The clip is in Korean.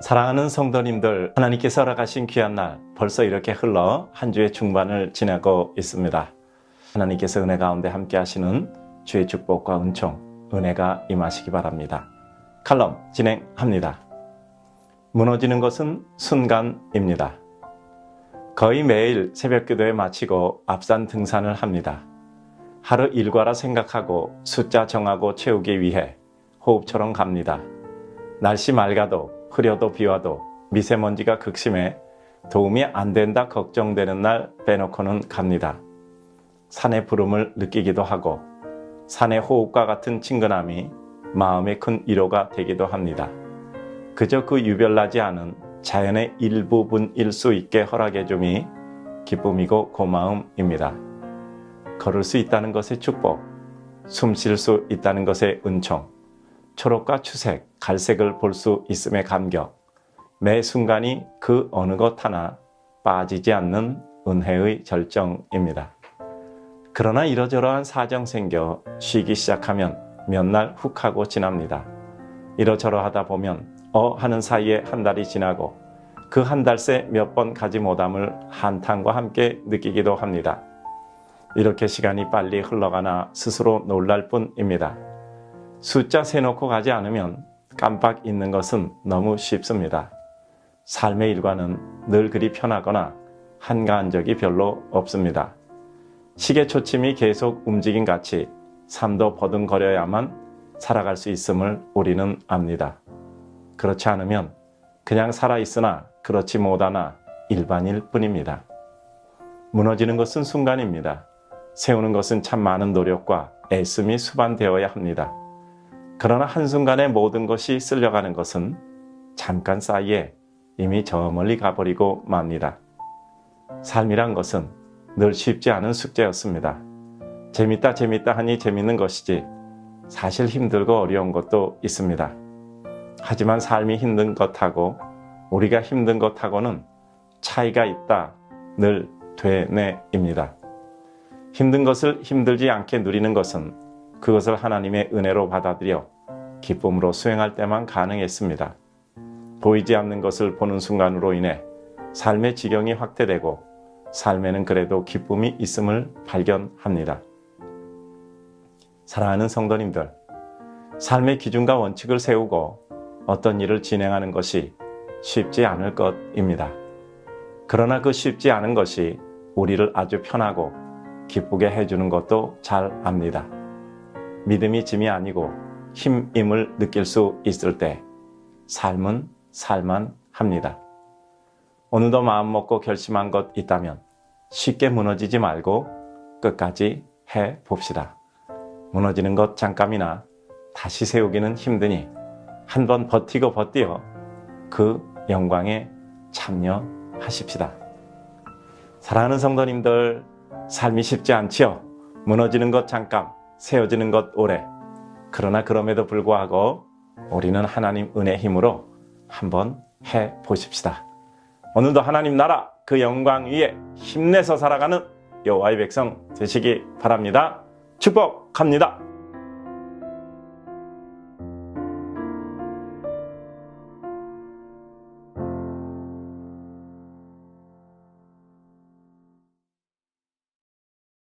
사랑하는 성도님들, 하나님께서 허락하신 귀한 날, 벌써 이렇게 흘러 한 주의 중반을 지나고 있습니다. 하나님께서 은혜 가운데 함께 하시는 주의 축복과 은총, 은혜가 임하시기 바랍니다. 칼럼 진행합니다. 무너지는 것은 순간입니다. 거의 매일 새벽 기도에 마치고 앞산 등산을 합니다. 하루 일과라 생각하고 숫자 정하고 채우기 위해 호흡처럼 갑니다. 날씨 맑아도 흐려도 비와도 미세먼지가 극심해 도움이 안 된다 걱정되는 날 빼놓고는 갑니다. 산의 부름을 느끼기도 하고 산의 호흡과 같은 친근함이 마음의 큰 위로가 되기도 합니다. 그저 그 유별나지 않은 자연의 일부분일 수 있게 허락해 줌이 기쁨이고 고마움입니다. 걸을 수 있다는 것의 축복, 숨 쉴 수 있다는 것의 은총, 초록과 추색, 갈색을 볼 수 있음의 감격, 매 순간이 그 어느 것 하나 빠지지 않는 은혜의 절정입니다. 그러나 이러저러한 사정 생겨 쉬기 시작하면 몇 날 훅 하고 지납니다. 이러저러 하다 보면 어 하는 사이에 한 달이 지나고 그 한 달 새 몇 번 가지 못함을 한탄과 함께 느끼기도 합니다. 이렇게 시간이 빨리 흘러가나 스스로 놀랄 뿐입니다. 숫자 세놓고 가지 않으면 깜빡 잊는 것은 너무 쉽습니다. 삶의 일과는 늘 그리 편하거나 한가한 적이 별로 없습니다. 시계 초침이 계속 움직인 같이 삶도 버둥거려야만 살아갈 수 있음을 우리는 압니다. 그렇지 않으면 그냥 살아있으나 그렇지 못하나 일반일 뿐입니다. 무너지는 것은 순간입니다. 세우는 것은 참 많은 노력과 애씀이 수반되어야 합니다. 그러나 한순간에 모든 것이 쓸려가는 것은 잠깐 사이에 이미 저 멀리 가버리고 맙니다. 삶이란 것은 늘 쉽지 않은 숙제였습니다. 재밌다 재밌다 하니 재밌는 것이지 사실 힘들고 어려운 것도 있습니다. 하지만 삶이 힘든 것하고 우리가 힘든 것하고는 차이가 있다 늘 되뇌입니다. 힘든 것을 힘들지 않게 누리는 것은 그것을 하나님의 은혜로 받아들여 기쁨으로 수행할 때만 가능했습니다. 보이지 않는 것을 보는 순간으로 인해 삶의 지경이 확대되고 삶에는 그래도 기쁨이 있음을 발견합니다. 사랑하는 성도님들, 삶의 기준과 원칙을 세우고 어떤 일을 진행하는 것이 쉽지 않을 것입니다. 그러나 그 쉽지 않은 것이 우리를 아주 편하고 기쁘게 해주는 것도 잘 압니다. 믿음이 짐이 아니고 힘임을 느낄 수 있을 때 삶은 살만 합니다. 오늘도 마음 먹고 결심한 것 있다면 쉽게 무너지지 말고 끝까지 해 봅시다. 무너지는 것 잠깐이나 다시 세우기는 힘드니 한 번 버티고 버티어 그 영광에 참여하십시다. 사랑하는 성도님들, 삶이 쉽지 않지요? 무너지는 것 잠깐, 세워지는 것 오래. 그러나 그럼에도 불구하고 우리는 하나님 은혜 힘으로 한번 해 보십시다. 오늘도 하나님 나라 그 영광 위에 힘내서 살아가는 여호와의 백성 되시기 바랍니다. 축복합니다.